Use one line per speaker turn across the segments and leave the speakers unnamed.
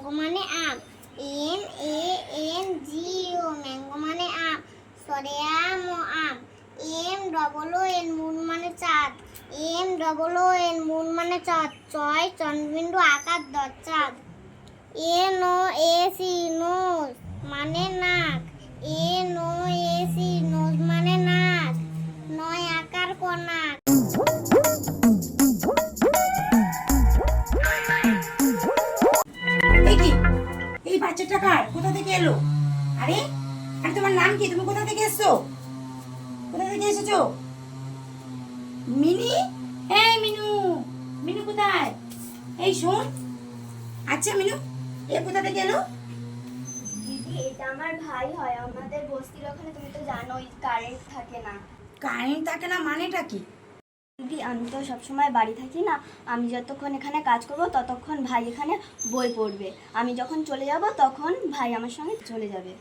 Mango মানে আম M A N G O mango মানে আম সরে আম ও আম M double O N moon মানে চাঁদ M double O N moon মানে চাঁদ ছয় চন্দ্রবিন্দু আকার দশ চাঁদ N O S E nose মানে নাক N O S E nose
বাচ্চাটা কার কোথা থেকে এলো? আরে আরে তোমার নাম কি? তুমি কোথা থেকে এসছো? কোথা থেকে এসেছ? মিনি? এই মিনু মিনু কোথায়? এই শোন। আচ্ছা মিনু এ কোথা থেকে এলো?
দিদি এটা আমার ভাই হয়। আমাদের বস্তির ওখানে তুমি তো জানোই কারেন্ট থাকে না।
কারেন্ট থাকে না মানেটা কি?
দিদি আমি তো সবসময় বাড়ি থাকি না আমি যতক্ষণ এখানে কাজ করব ততক্ষণ ভাই এখানে বই পড়বে। আমি যখন চলে যাব তখন ভাই আমার সঙ্গে চলে যাবে।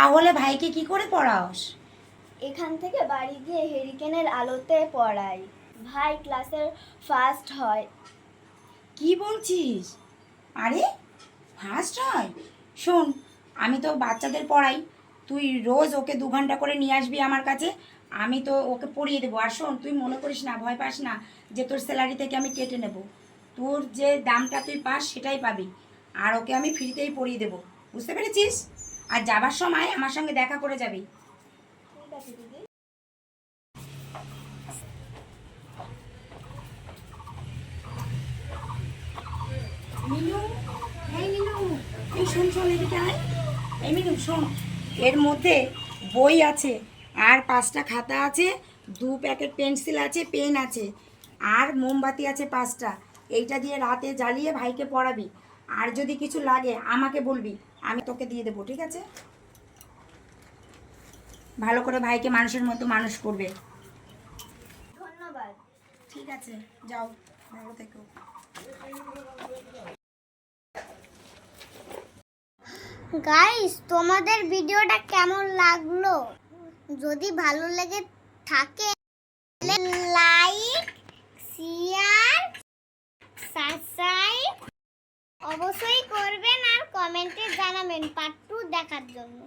তাহলে ভাইকে কি করে পড়াস?
এখান থেকে বাড়ি গিয়ে হেরিকেনের আলোতে পড়াই। ভাই ক্লাসের ফার্স্ট হয়।
কি বলছিস? আরে ফার্স্ট হয়? শোন আমি তো বাচ্চাদের পড়াই। তুই রোজ ওকে দু ঘণ্টা করে নিয়ে আসবি আমার কাছে, আমি তো ওকে পড়িয়ে দেবো। আর শোন, তুই মনে করিস না, ভয় পাস না যে তোর স্যালারি থেকে আমি কেটে নেব। তোর যে দামটা তুই পাস সেটাই পাবি। আর ওকে আমি ফ্রিতেই পড়িয়ে দেবো। বুঝতে পেরেছিস? আর যাবার সময় আমার সঙ্গে দেখা করে যাবি। মিনু এই মিনু, এই শোন শোন, এদিকে আয়। এই মিনু, শোন। এর মধ্যে বই আছে আর পাঁচটা খাতা আছে দু প্যাকেট পেন্সিল আছে পেন আছে আর মোমবাতি আছে পাঁচটা। এইটা দিয়ে রাতে জ্বালিয়ে ভাইকে পড়াবি। আর যদি কিছু লাগে আমাকে বলবি আমি তোকে দিয়ে দেবো ঠিক আছে? ভালো করে ভাইকে মানুষের মতো মানুষ করবে।
ধন্যবাদ।
ঠিক আছে যাও ভালো থেকো।
গাইস তোমাদের ভিডিওটা কেমন লাগল? যদি ভালো লেগে থাকে লাইক শেয়ার সাবস্ক্রাইব অবশ্যই করবেন আর কমেন্টে জানাবেন পার্ট টু দেখার জন্য।